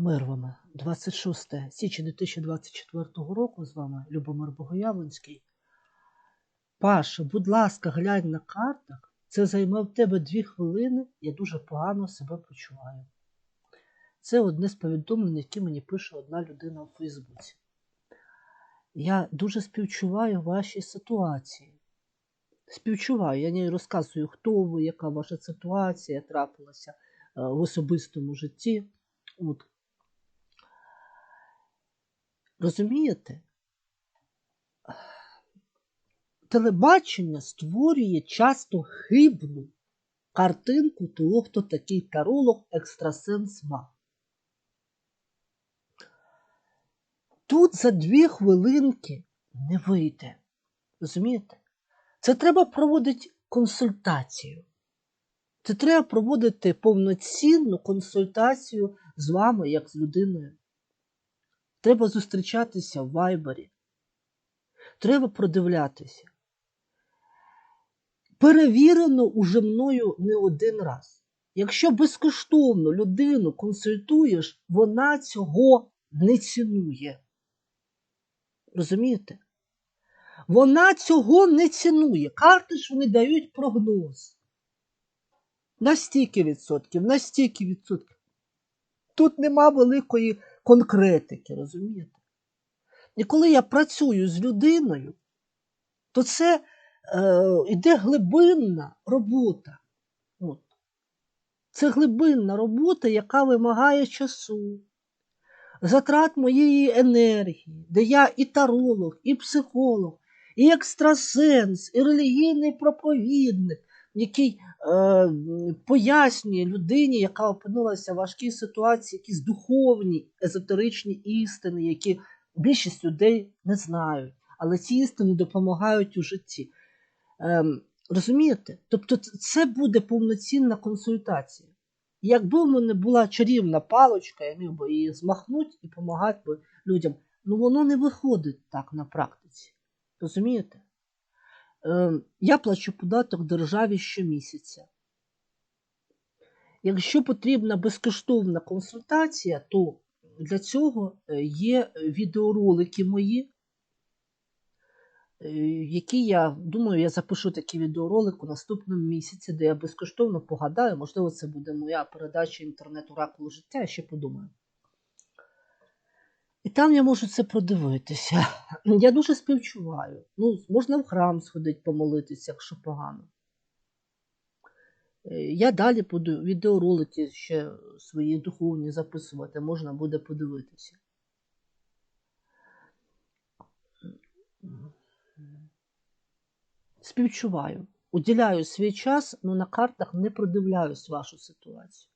Мир вам. 26 січня 2024 року з вами Любомир Богоявленський. Паша, будь ласка, глянь на картах. Це займе в тебе дві хвилини, я дуже погано себе почуваю. Це одне з повідомлень, які мені пише одна людина у Фейсбуці. Я дуже співчуваю вашій ситуації. Співчуваю, я не розказую, хто ви, яка ваша ситуація трапилася е, в особистому житті. От. Розумієте? Телебачення створює часто хибну картинку того, хто такий таролог, екстрасенс маг. Тут за дві хвилинки не вийде. Розумієте? Це треба проводити консультацію. Це треба проводити повноцінну консультацію з вами, як з людиною. Треба зустрічатися в вайбері. Треба продивлятися. Перевірено уже мною не один раз. Якщо безкоштовно людину консультуєш, вона цього не цінує. Розумієте? Вона цього не цінує. Карти ж вони дають прогноз. На стільки відсотків, на стільки відсотків. Тут нема великої конкретики, розумієте? І коли я працюю з людиною, то це е, йде глибинна робота. От. Це глибинна робота, яка вимагає часу, затрат моєї енергії, де я і таролог, і психолог, і екстрасенс, і релігійний проповідник, який е, пояснює людині, яка опинилася в важкій ситуації, якісь духовні, езотеричні істини, які більшість людей не знають, але ці істини допомагають у житті. Е, розумієте? Тобто, це буде повноцінна консультація. Якби в мене була чарівна паличка, я міг би її змахнути і допомагати людям. Ну воно не виходить так на практиці. Розумієте? Е, я плачу податок державі щомісяця. Якщо потрібна безкоштовна консультація, то для цього є відеоролики мої, які я думаю, я запишу такий відеоролик у наступному місяці, де я безкоштовно погадаю, можливо, це буде моя передача інтернету оракулу життя, я ще подумаю. І там я можу це продивитися. Я дуже співчуваю. Ну, Можна в храм сходити, помолитися, якщо погано. Я далі буду відеоролики ще свої духовні записувати, можна буде подивитися. Співчуваю. Уділяю свій час, але на картах не продивляюсь вашу ситуацію.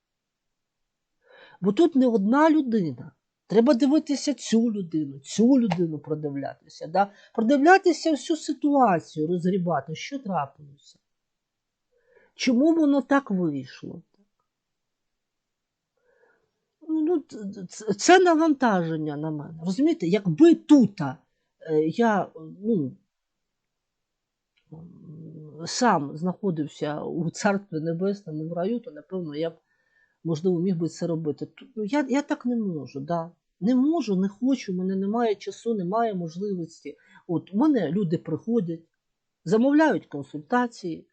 Бо тут не одна людина. Треба дивитися цю людину, цю людину продивлятися. Да? Продивлятися всю ситуацію, розгрібати, що трапилося. Чому воно так вийшло? Ну, Це навантаження на мене. Розумієте, якби тут я ну, сам знаходився у Царстві Небесному в раю, то, напевно, я б, можливо, міг би це робити. Ну, Я я так не можу. Да? Не можу, не хочу, у мене немає часу, немає можливості. От У мене люди приходять, замовляють консультації.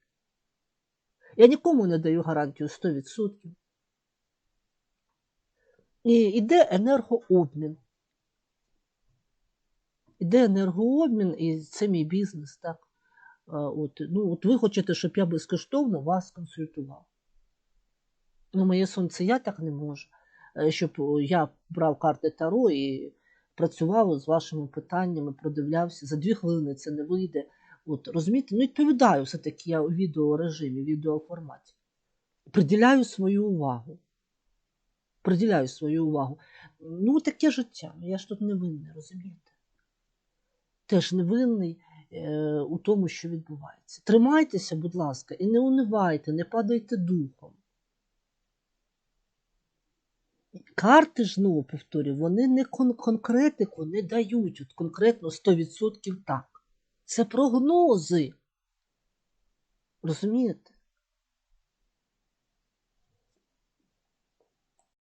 Я нікому не даю гарантію 100%. І йде енергообмін. Іде енергообмін, і це мій бізнес, так. От, ну, от ви хочете, щоб я безкоштовно вас консультував. Ну, моє сонце я так не можу. Щоб я брав карти Таро і працював з вашими питаннями, продивлявся. За дві хвилини це не вийде. От, Розумієте, ну відповідаю все-таки я у відеорежимі, відеоформаті. Приділяю свою увагу. Приділяю свою увагу. Ну, таке життя. Я ж тут невинний, розумієте? Теж невинний е, у тому, що відбувається. Тримайтеся, будь ласка, і не унивайте, не падайте духом. Карти знову повторюю, вони не кон конкретику не дають, от конкретно 100% так. Це прогнози. Розумієте?